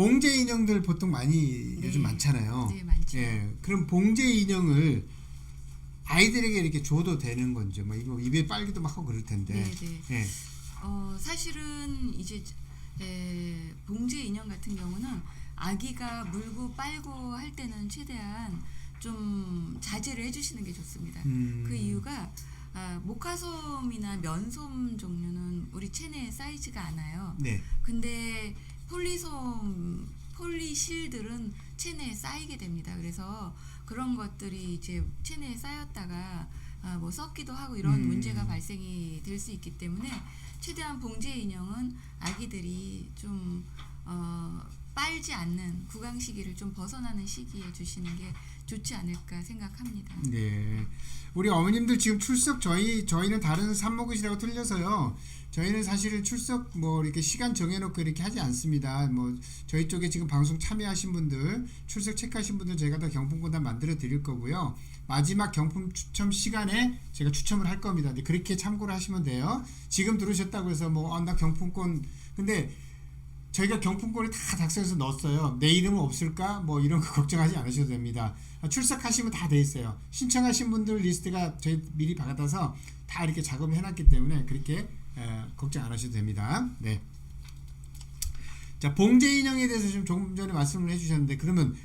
봉제 인형들 보통 많이 네. 요즘 많잖아요. 네, 많죠. 예, 그럼 봉제 인형을 아이들에게 이렇게 줘도 되는 건지, 뭐 이거 입에 빨기도 막 하고 그럴 텐데. 네, 네. 예, 어, 사실은 이제 에, 봉제 인형 같은 경우는 아기가 물고 빨고 할 때는 최대한 좀 자제를 해주시는 게 좋습니다. 음, 그 이유가 아, 모카솜이나 면솜 종류는 우리 체내에 쌓이지가 않아요. 네, 근데 폴리솜, 폴리실들은 체내에 쌓이게 됩니다. 그래서 그런 것들이 이제 체내에 쌓였다가 아, 뭐 썩기도 하고 이런 음. 문제가 발생이 될 수 있기 때문에 최대한 봉제 인형은 아기들이 좀 어, 빨지 않는 구강 시기를 좀 벗어나는 시기에 주시는 게 좋지 않을까 생각합니다. 네. 우리 어머님들 지금 출석 저희 저희는 다른 산모굿이라고 틀려서요. 저희는 사실은 출석 뭐 이렇게 시간 정해놓고 이렇게 하지 않습니다. 뭐 저희 쪽에 지금 방송 참여하신 분들 출석 체크하신 분들 제가 다 경품권단 만들어 드릴 거고요. 마지막 경품 추첨 시간에 제가 추첨을 할 겁니다. 그렇게 참고를 하시면 돼요. 지금 들으셨다고 해서 뭐나 경품권 근데 저희가 경품권을 다 작성해서 넣었어요. 내 이름은 없을까? 뭐 이런 거 걱정하지 않으셔도 됩니다. 아, 출석하시면 다 돼 있어요. 신청하신 분들 리스트가 저희 미리 받아서 다 이렇게 작업을 해놨기 때문에 그렇게 에, 걱정 안 하셔도 됩니다. 네. 자 봉제 인형에 대해서 좀 조금 전에 말씀을 해주셨는데 그러면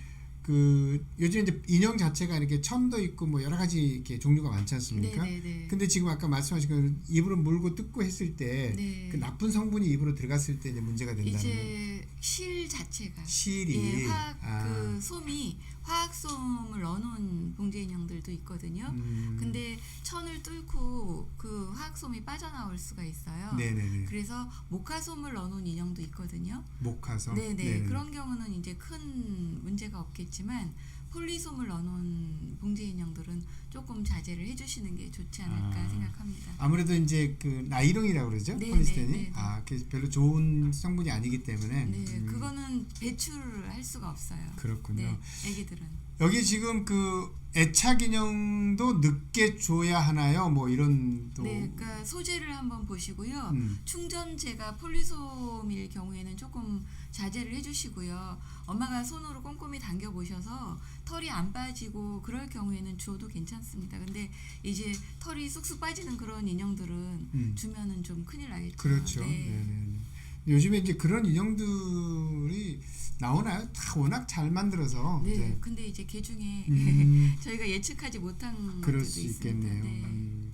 그 요즘 이제 인형 자체가 이렇게 천도 있고 뭐 여러 가지 이렇게 종류가 많지 않습니까? 네네네. 근데 지금 아까 말씀하신 그 입으로 물고 뜯고 했을 때그 네. 나쁜 성분이 입으로 들어갔을 때 이제 문제가 된다는 거. 이제 실 자체가 실이 예, 화학 아, 그 솜이 화학솜을 넣어놓은 봉제 인형들도 있거든요. 음, 근데 천을 뚫고 그 화학솜이 빠져나올 수가 있어요. 네네네 그래서 모카솜을 넣어놓은 인형도 있거든요. 목화서 네네. 네네. 그런 경우는 이제 큰 문제가 없겠지만 폴리솜을 넣어놓은 봉제 인형들은 조금 자제를 해주시는 게 좋지 않을까 아. 생각합니다. 아무래도 이제 그 나이롱이라고 그러죠 네, 폴리스테린이 네, 네, 네. 아 별로 좋은 성분이 아니기 때문에 네, 음, 그거는 배출할 수가 없어요. 그렇군요 네, 애기들은. 여기 지금 그 애착 인형도 늦게 줘야 하나요 뭐 이런 또 네, 그러니까 소재를 한번 보시고요. 음, 충전재가 폴리솜일 경우에는 조금 자제를 해주시고요. 엄마가 손으로 꼼꼼히 당겨 보셔서 털이 안 빠지고 그럴 경우에는 줘도 괜찮습니다. 근데 이제 털이 쑥쑥 빠지는 그런 인형들은 음. 주면은 좀 큰일 나겠죠. 그렇죠 네. 네네 요즘에 이제 그런 인형들이 나오나요 다 워낙 잘 만들어서 네, 이제 근데 이제 개 중에 음, 저희가 예측하지 못한 그럴 것들도 수 있습니다. 있겠네요. 네. 음,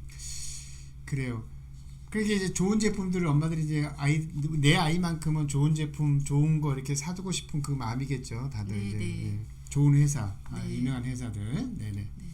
그래요. 그렇게 이제 좋은 제품들을 엄마들이 이제 아이 내 아이만큼은 좋은 제품, 좋은 거 이렇게 사두고 싶은 그 마음이겠죠. 다들 네, 이제 네. 네. 좋은 회사, 아, 네. 유명한 회사들, 네네. 네.